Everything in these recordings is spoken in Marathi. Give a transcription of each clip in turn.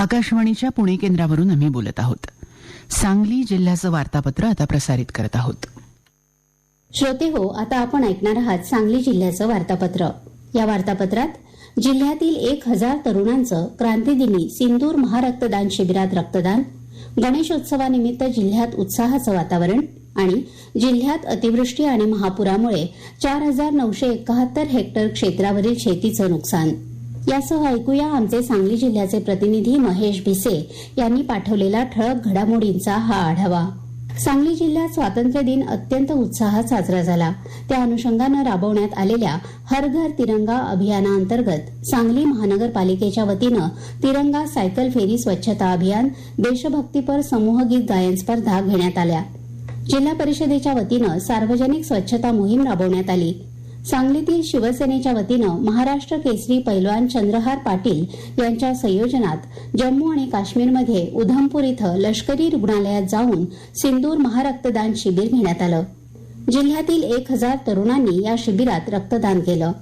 आकाशवाणीच्या पुणे केंद्रावरून आम्ही बोलत आहोत. सांगली जिल्ह्याचं वार्तापत्र आता प्रसारित करत आहोत. श्रोते हो आता आपण ऐकणार आहात सांगली जिल्ह्याचं वार्तापत्र. या वार्तापत्रात जिल्ह्यातील एक हजार तरुणांचं क्रांतीदिनी सिंदूर महारक्तदान शिबिरात रक्तदान गणेशोत्सवानिमित्त जिल्ह्यात उत्साहाचं वातावरण आणि जिल्ह्यात अतिवृष्टी आणि महापुरामुळे चार हजार नऊशे एकाहत्तर हेक्टर क्षेत्रावरील शेतीचं नुकसान. यासह ऐकूया आमचे सांगली जिल्ह्याचे प्रतिनिधी महेश भिसे यांनी पाठवलेला ठळक घडामोडींचा हा आढावा. सांगली जिल्ह्यात स्वातंत्र्य दिन अत्यंत उत्साहात साजरा झाला. त्या अनुषंगानं राबवण्यात आलेल्या हर घर तिरंगा अभियानाअंतर्गत सांगली महानगरपालिकेच्या वतीनं तिरंगा सायकल फेरी स्वच्छता अभियान देशभक्तीपर समूहगीत गायन स्पर्धा घेण्यात आल्या. जिल्हा परिषदेच्या वतीनं सार्वजनिक स्वच्छता मोहीम राबवण्यात आली. सांगलीतील शिवसेनेच्या वतीनं महाराष्ट्र केसरी पैलवान चंद्रहार पाटील यांच्या संयोजनात जम्मू आणि काश्मीरमध्ये उधमपूर इथं लष्करी रुग्णालयात जाऊन सिंदूर महारक्तदान शिबिर घेण्यात आलं. जिल्ह्यातील एक हजार तरुणांनी या शिबिरात रक्तदान केलं.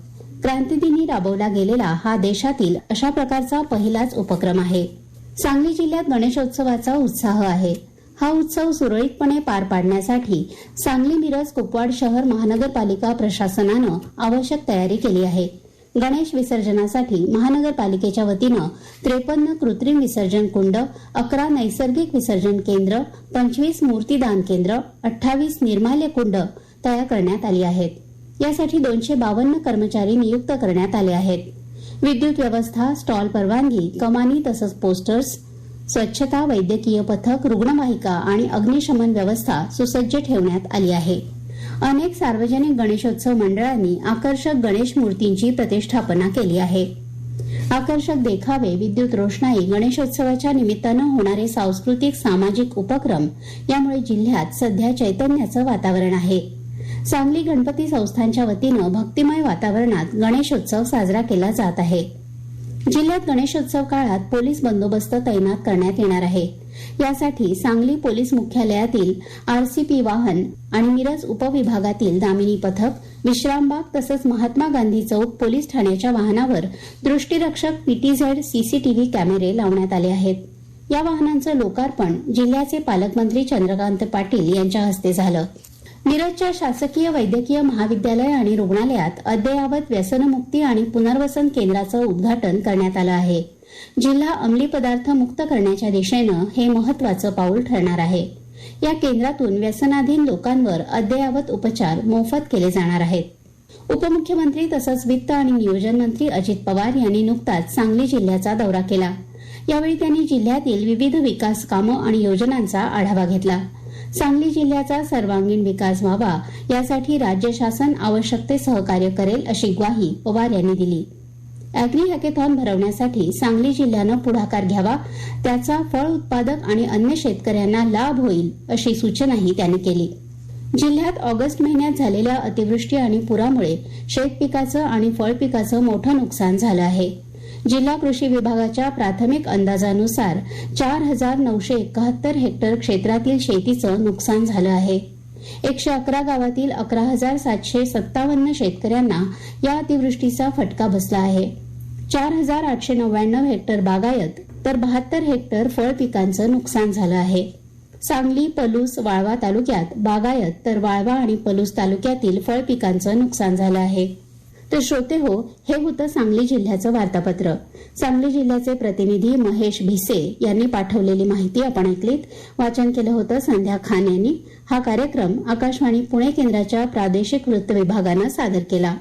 क्रांतीदिनी राबवला गेलेला हा देशातील अशा प्रकारचा पहिलाच उपक्रम आहे. सांगली जिल्ह्यात गणेशोत्सवाचा उत्साह आहे. हा उत्सव सुरळीतपणे पार पाडण्यासाठी सांगली मिरज कुपवाड शहर महानगरपालिका प्रशासनानं आवश्यक तयारी केली आहे. गणेश विसर्जनासाठी महानगरपालिकेच्या वतीनं त्रेपन्न कृत्रिम विसर्जन कुंड अकरा नैसर्गिक विसर्जन केंद्र पंचवीस मूर्तीदान केंद्र अठ्ठावीस निर्माल्य कुंड तयार करण्यात आली आहेत. यासाठी दोनशे बावन्न कर्मचारी नियुक्त करण्यात आले आहेत. विद्युत व्यवस्था स्टॉल परवानगी कमानी तसंच पोस्टर्स स्वच्छता वैद्यकीय पथक रुग्णवाहिका आणि अग्निशमन व्यवस्था सुसज्ज ठेवण्यात आली आहे. अनेक सार्वजनिक गणेशोत्सव मंडळांनी आकर्षक गणेश मूर्तींची प्रतिष्ठापना केली आहे. आकर्षक देखावे विद्युत रोषणाई गणेशोत्सवाच्या निमित्तानं होणारे सांस्कृतिक सामाजिक उपक्रम यामुळे जिल्ह्यात सध्या चैतन्याचं वातावरण आहे. सांगली गणपती संस्थांच्या वतीनं भक्तिमय वातावरणात गणेशोत्सव साजरा केला जात आहे. जिल्ह्यात गणेशोत्सव काळात पोलीस बंदोबस्त तैनात करण्यात येणार आहे. यासाठी सांगली पोलीस मुख्यालयातील आरसीपी वाहन आणि मिरज उपविभागातील दामिनी पथक विश्रामबाग तसंच महात्मा गांधी चौक पोलीस ठाण्याच्या वाहनावर दृष्टीरक्षक पीटीझेड सीसीटीव्ही कॅमेरे लावण्यात आले आहेत. या वाहनांचं लोकार्पण जिल्ह्याचे पालकमंत्री चंद्रकांत पाटील यांच्या हस्ते झालं. मिरजच्या शासकीय वैद्यकीय महाविद्यालय आणि रुग्णालयात अद्ययावत व्यसनमुक्ती आणि पुनर्वसन केंद्राचं उद्घाटन करण्यात आलं आहे. जिल्हा अंमली पदार्थ मुक्त करण्याच्या दिशेनं हे महत्वाचं पाऊल ठरणार आहे. या केंद्रातून व्यसनाधीन लोकांवर अद्ययावत उपचार मोफत केले जाणार आहेत. उपमुख्यमंत्री तसंच वित्त आणि नियोजन मंत्री अजित पवार यांनी नुकताच सांगली जिल्ह्याचा दौरा केला. यावेळी त्यांनी जिल्ह्यातील विविध विकास कामं आणि योजनांचा आढावा घेतला. सांगली जिल्ह्याचा सर्वांगीण विकास व्हावा यासाठी राज्य शासन आवश्यक ते सहकार्य करेल अशी ग्वाही पवार यांनी दिली. अॅग्री हॅकेथॉन भरवण्यासाठी सांगली जिल्ह्यानं पुढाकार घ्यावा त्याचा फळ उत्पादक आणि अन्य शेतकऱ्यांना लाभ होईल अशी सूचनाही त्यांनी केली. जिल्ह्यात ऑगस्ट महिन्यात झालेल्या अतिवृष्टी आणि पुरामुळे शेतपिकाचं आणि फळपिकाचं मोठं नुकसान झालं आहे. जिल्हा कृषी विभागाच्या प्राथमिक अंदाजानुसार चार हजार नऊशे एकाहत्तर हेक्टर क्षेत्रातील शेतीचं नुकसान झालं आहे. एकशे अकरा गावातील अकरा हजार सातशे सत्तावन्न शेतकऱ्यांना या अतिवृष्टीचा फटका बसला आहे. चार हजार आठशे नव्याण्णव हेक्टर बागायत तर बहात्तर हेक्टर फळ पिकांचं नुकसान झालं आहे. सांगली पलूस वाळवा तालुक्यात बागायत तर वाळवा आणि पलूस तालुक्यातील फळ पिकांचं नुकसान झालं आहे. तर श्रोते हो हे होतं सांगली जिल्ह्याचं वार्तापत्र. सांगली जिल्ह्याचे प्रतिनिधी महेश भिसे यांनी पाठवलेली माहिती आपण ऐकलीत. वाचन केलं होतं संध्या खान यांनी. हा कार्यक्रम आकाशवाणी पुणे केंद्राच्या प्रादेशिक वृत्त विभागानं सादर केला.